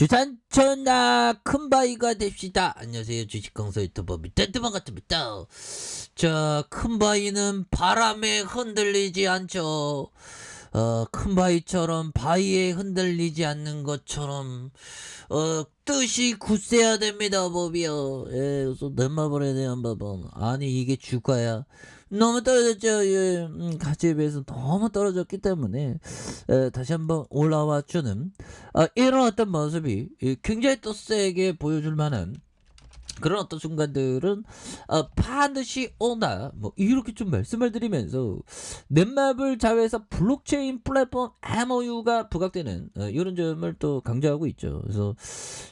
주산 천하 큰 바위가 됩시다. 안녕하세요. 주식강사 유튜버 밑단트만 같습니다. 자, 큰 바위는 바람에 흔들리지 않죠. 어, 큰 바위처럼 바위에 흔들리지 않는 것처럼 어, 뜻이 굳세야 됩니다, 법이요. 예, 그래서 넷마블에 대한 법은 아니 이게 주가야. 너무 떨어졌죠. 예, 음, 가치에 비해서 너무 떨어졌기 때문에 에, 다시 한번 올라와 주는 어, 이런 어떤 모습이 이, 굉장히 또 세게 보여줄 만한 그런 어떤 순간들은 어, 반드시 온다. 뭐 이렇게 좀 말씀을 드리면서 넷마블 자회사 블록체인 플랫폼 MOU가 부각되는 어, 이런 점을 또 강조하고 있죠. 그래서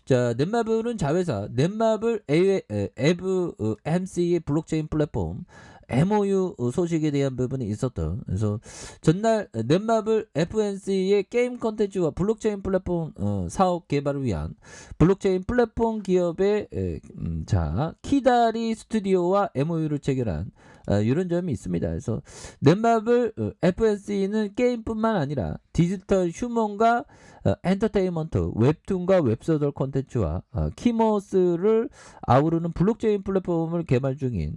자 넷마블은 자회사 넷마블 에브 어, MC의 블록체인 플랫폼 MOU 소식에 대한 부분이 있었던 그래서 전날 넷마블 FNC의 게임 컨텐츠와 블록체인 플랫폼 어, 사업 개발을 위한 블록체인 플랫폼 기업의 에, 음, 자 키다리 스튜디오와 MOU를 체결한 어, 이런 점이 있습니다. 그래서 넷마블 어, FNC는 게임뿐만 아니라 디지털 휴먼과 어, 엔터테인먼트, 웹툰과 웹소설 콘텐츠와 어, 키머스를 아우르는 블록체인 플랫폼을 개발 중인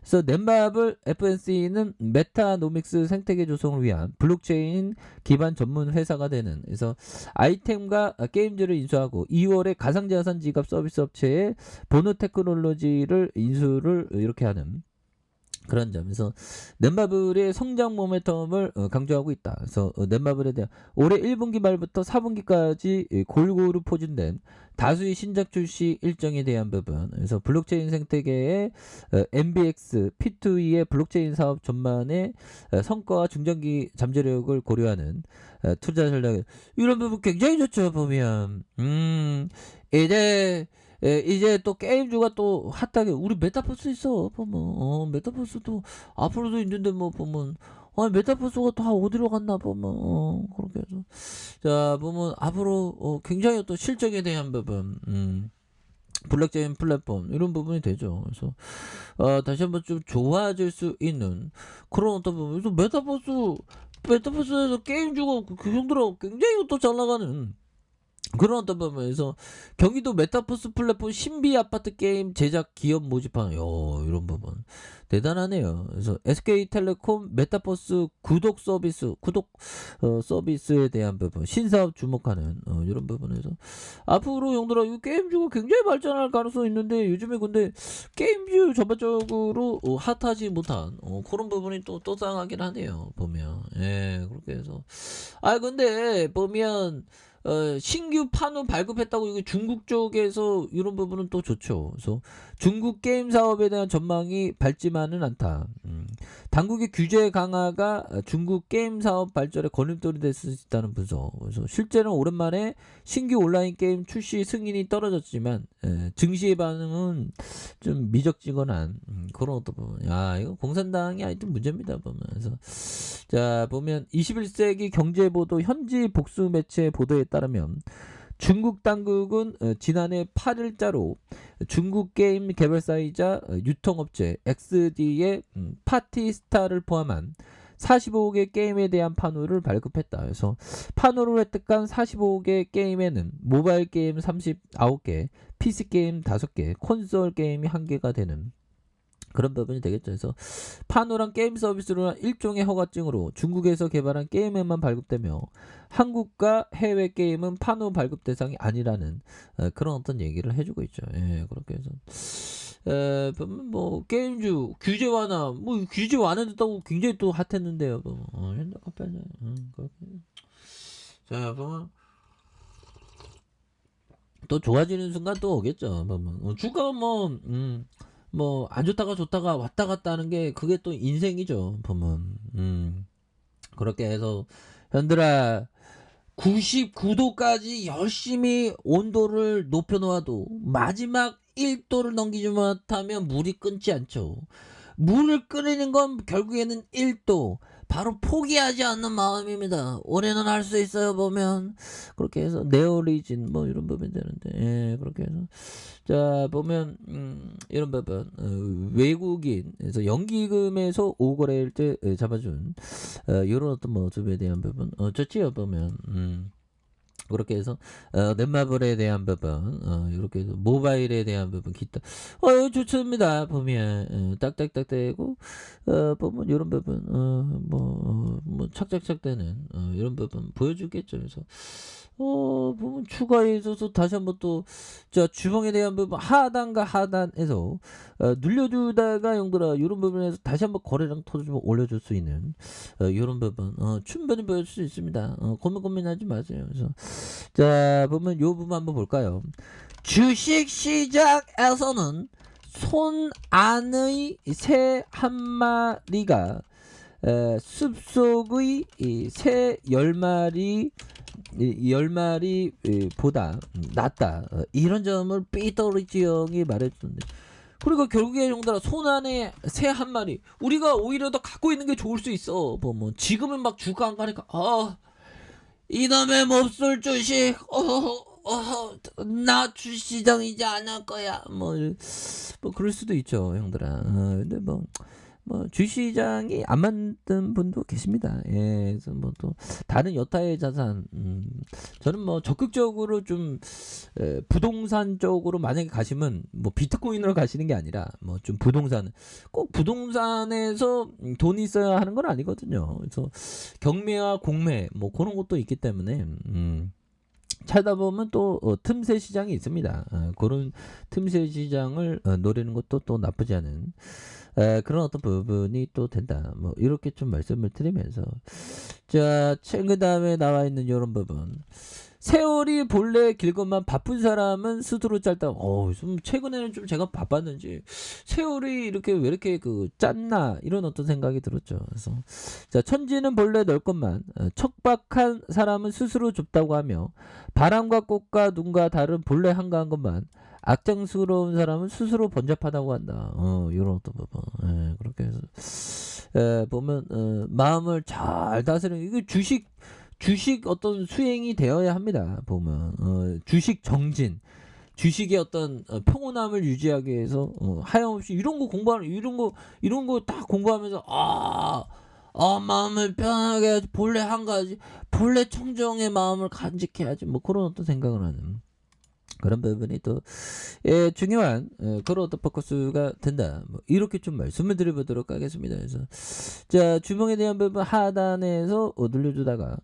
그래서 넷마블 FNC는 메타노믹스 생태계 조성을 위한 블록체인 기반 전문 회사가 되는 그래서 아이템과 게임즈를 인수하고 2월에 가상자산 지갑 서비스 업체에 보노 테크놀로지를 인수를 이렇게 하는 그런 점에서 넷마블의 성장 모멘텀을 어, 강조하고 있다. 그래서 어, 넷마블에 대한 올해 1분기 말부터 4분기까지 골고루 포진된 다수의 신작 출시 일정에 대한 부분. 그래서 블록체인 생태계의 어, MBX, P2E의 블록체인 사업 전반의 어, 성과와 중장기 잠재력을 고려하는 어, 투자 전략 이런 부분 굉장히 좋죠 보면. 음 이제 예, 이제 또 게임주가 또 핫하게 우리 메타버스 있어 보면 어, 메타버스도 앞으로도 있는데 뭐 보면 아 메타버스가 다 어디로 갔나 보면 어, 그렇게 해서 자 보면 앞으로 어, 굉장히 또 실적에 대한 부분 음. 블록체인 플랫폼 이런 부분이 되죠. 그래서 어, 다시 한번 좀 좋아질 수 있는 그런 어떤 부분. 그래서 메타버스 메타버스에서 게임주가 그, 그 정도로 굉장히 또 잘 나가는 그런 어떤 부분에서 경기도 메타버스 플랫폼 신비 아파트 게임 제작 기업 모집하는 요 이런 부분 대단하네요. 그래서 SK텔레콤 메타버스 구독 서비스 구독 어, 서비스에 대한 부분 신사업 주목하는 어, 이런 부분에서 앞으로 용들아 이 게임주가 굉장히 발전할 가능성이 있는데 요즘에 근데 게임주 전반적으로 어, 핫하지 못한 어, 그런 부분이 또 또상하긴 하네요. 보면 예 그렇게 해서 아 근데 보면 어, 신규 판호 발급했다고 이거 중국 쪽에서 이런 부분은 또 좋죠. 그래서 중국 게임 사업에 대한 전망이 밝지만은 않다. 음. 당국의 규제 강화가 중국 게임 사업 발전에 걸림돌이 될 수 있다는 분석. 그래서 실제는 오랜만에 신규 온라인 게임 출시 승인이 떨어졌지만 에, 증시의 반응은 좀 미적지근한 음, 그런 어떤 부분. 야 이거 공산당이 하여튼 문제입니다 보면. 그래서 자 보면 21세기 경제 보도 현지 복수 매체 보도에 따르면 중국 당국은 어, 지난해 8일자로 중국 게임 개발사이자 어, 유통업체 XD의 음, 파티스타를 포함한 45개 게임에 대한 판호를 발급했다. 그래서 판호를 획득한 45개 게임에는 모바일 게임 39개, PC 게임 5개, 콘솔 게임이 1개가 되는 그런 부분이 되겠죠. 그래서 파노란 게임 서비스로는 일종의 허가증으로 중국에서 개발한 게임에만 발급되며 한국과 해외 게임은 파노 발급 대상이 아니라는 어, 그런 어떤 얘기를 해주고 있죠. 예, 그렇게 해서 에, 뭐 게임주 규제 완화, 뭐 규제 완화됐다고 굉장히 또 핫했는데요. 뭐. 어, 현대 카페는 음, 그렇게. 자, 보면 또 좋아지는 순간 또 오겠죠. 보면 어, 주가 뭐 음. 뭐안 좋다가 좋다가 왔다 갔다 하는 게 그게 또 인생이죠 보면. 음. 그렇게 해서 현들아 99도까지 열심히 온도를 높여 놓아도 마지막 1도를 넘기지 못하면 물이 끊지 않죠. 물을 끓이는 건 결국에는 1도 바로 포기하지 않는 마음입니다. 올해는 할 수 있어요 보면. 그렇게 해서 네오리진 뭐 이런 부분 되는데 예 그렇게 해서. 자 보면 음, 이런 부분. 어, 외국인 그래서 연기금에서 5거래일 때 에, 잡아준 어, 이런 어떤 모습에 대한 부분. 어, 좋지요 보면. 음. 그렇게 해서 어, 넷마블에 대한 부분 어, 이렇게 해서 모바일에 대한 부분 기타 어 좋습니다. 보면 어, 딱딱딱 되고 어 보면 이런 부분 어뭐뭐 뭐 착착착 되는 어, 이런 부분 보여주겠죠. 그래서 어 추가에 있어서 다시 한번 또자 주방에 대한 부분 하단과 하단에서 어, 눌려주다가 형들아 이런 부분에서 다시 한번 거래량 터주면 올려줄 수 있는 어, 이런 부분 어, 충분히 보여줄 수 있습니다. 어, 고민 고민하지 마세요. 그래서 자 보면 요 부분 한번 볼까요? 주식 시장에서는 손 안의 새 한 마리가 에, 숲속의 이새열 마리 이열 마리 에, 보다 낫다. 어, 이런 점을 삐떠리지 형이 말해주는데. 그리고 결국에 형들아 손 안에 새 한 마리. 우리가 오히려 더 갖고 있는 게 좋을 수 있어. 보면 지금은 막 주가 안 가니까 아 이놈의 몹쓸 주식. 어나 주시장이지 않을 거야. 뭐 뭐 그럴 수도 있죠 형들아. 어, 근데 뭐 뭐 주시장이 안 만든 분도 계십니다. 예, 그래서 뭐 또 다른 여타의 자산, 음, 저는 뭐 적극적으로 좀 에, 부동산 쪽으로 만약에 가시면 뭐 비트코인으로 가시는 게 아니라 뭐 좀 부동산, 꼭 부동산에서 음, 돈이 있어야 하는 건 아니거든요. 그래서 경매와 공매 뭐 그런 것도 있기 때문에. 음. 찾아보면 또 어, 틈새 시장이 있습니다. 어, 그런 틈새 시장을 어, 노리는 것도 또 나쁘지 않은 에, 그런 어떤 부분이 또 된다. 뭐 이렇게 좀 말씀을 드리면서 자, 그 다음에 나와 있는 이런 부분. 세월이 본래 길건만 바쁜 사람은 스스로 짧다. 어, 좀 최근에는 좀 제가 바빴는지 세월이 이렇게 왜 이렇게 그 짰나 이런 어떤 생각이 들었죠. 그래서 자 천지는 본래 넓건만 어, 척박한 사람은 스스로 좁다고 하며 바람과 꽃과 눈과 다른 본래 한가한 것만 악정스러운 사람은 스스로 번잡하다고 한다. 어, 이런 어떤 부분. 예, 그렇게 해서 에, 보면 어, 마음을 잘 다스리는 이거 주식 주식 어떤 수행이 되어야 합니다. 보면 어, 주식 정진, 주식의 어떤 어, 평온함을 유지하기 위해서 어, 하염없이 이런 거 공부하는 이런 거 이런 거 딱 공부하면서 아. 아 마음을 편하게 해야지 본래 한 가지 본래 청정의 마음을 간직해야지 뭐 그런 어떤 생각을 하는 그런 부분이 또 예, 중요한 예, 그런 어떤 포커스가 된다. 뭐 이렇게 좀 말씀을 드려보도록 하겠습니다. 그래서 자 주먹에 대한 부분 하단에서 어, 늘려주다가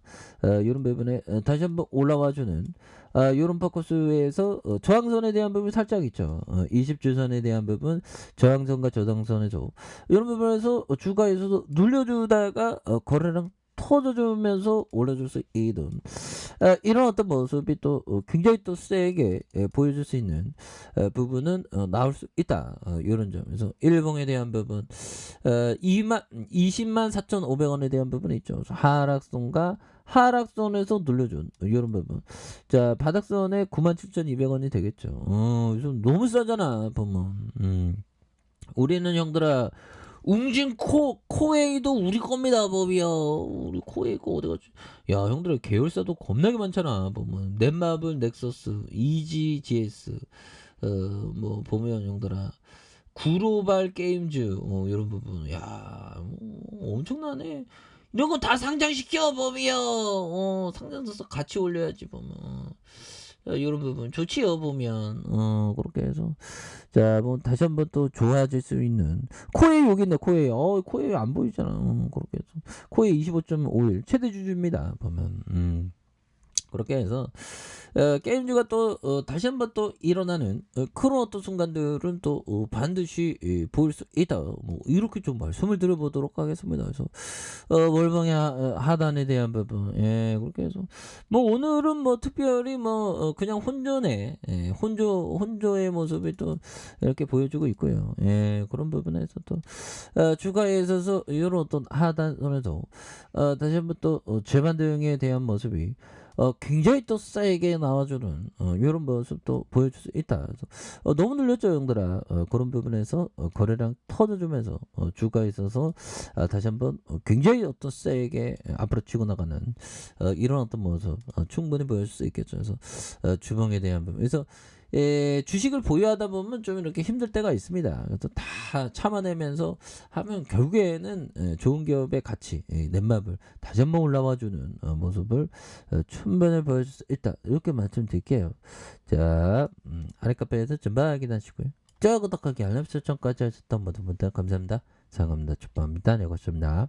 어, 이런 부분에 어, 다시 한번 올라와주는 아, 이런 포커스에서 어, 저항선에 대한 부분 살짝 있죠. 어, 20주선에 대한 부분 저항선과 저항선에서 이런 부분에서 어, 주가에서도 눌려주다가 어, 거래량 터져주면서 올려줄 수 있는 어, 이런 어떤 모습이 또 어, 굉장히 또 세게 예, 보여줄 수 있는 어, 부분은 어, 나올 수 있다. 어, 이런 점에서 일봉에 대한 부분 어, 2만 20만 4,500원에 대한 부분이 있죠. 하락선과 하락선에서 눌려준 이런 부분. 자 바닥선에 97,200원이 되겠죠. 어, 좀 너무 싸잖아 보면. 음. 우리는 형들아 웅진 코 코웨이도 우리 겁니다 법이야. 우리 코웨이가 어디 갔지? 야 형들 계열사도 겁나게 많잖아 보면. 넷마블 넥서스 이지 GS 어뭐 보면 형들아. 구로발 게임즈 어 이런 부분. 야 뭐, 엄청나네. 이런 거 다 상장시켜 법이야. 어 상장돼서 같이 올려야지 보면. 어, 이런 부분 좋지요 보면. 어 그렇게 해서. 자 뭐 다시 한번 또 좋아질 수 있는. 코에 여기 있네 코에. 어 코에 안 보이잖아. 어, 그렇게 해서. 코에 25.51 최대 주주입니다 보면. 음 그렇게 해서 어, 게임주가 또 어, 다시 한번 또 일어나는 어, 그런 어떤 순간들은 또 어, 반드시 예, 보일 수 있다. 뭐 이렇게 좀 말씀을 드려보도록 하겠습니다. 그래서 어, 월봉의 하, 어, 하단에 대한 부분, 예, 그렇게 해서 뭐 오늘은 뭐 특별히 뭐 어, 그냥 혼전의 예, 혼조 혼조의 모습이 또 이렇게 보여주고 있고요. 예, 그런 부분에서 또 어, 주가에 있어서 이런 어떤 하단선에서 어, 다시 한번 또 어, 재반등에 대한 모습이 어, 굉장히 또 세게 나와주는 어, 이런 모습도 보여줄 수 있다. 그래서 어, 너무 늘렸죠, 형들아. 어, 그런 부분에서 어, 거래량 터져주면서 어, 주가에 있어서 아, 다시 한번 어, 굉장히 어떤 세게 앞으로 치고 나가는 어, 이런 어떤 모습 어, 충분히 보여줄 수 있겠죠. 그래서 어, 주봉에 대한 부분. 그래서 에, 주식을 보유하다 보면 좀 이렇게 힘들 때가 있습니다. 그래서 다 참아내면서 하면 결국에는 에, 좋은 기업의 가치, 에, 넷마블 다시 한번 올라와주는 어, 모습을 어, 충분히 수 있다. 이렇게 말씀드릴게요. 자, 음, 아랫카페에서 전방 확인하시고요. 저 구독하기 알람 설정까지 하셨던 모든 분들 감사합니다. 사랑합니다. 축복합니다. 네, 고맙습니다.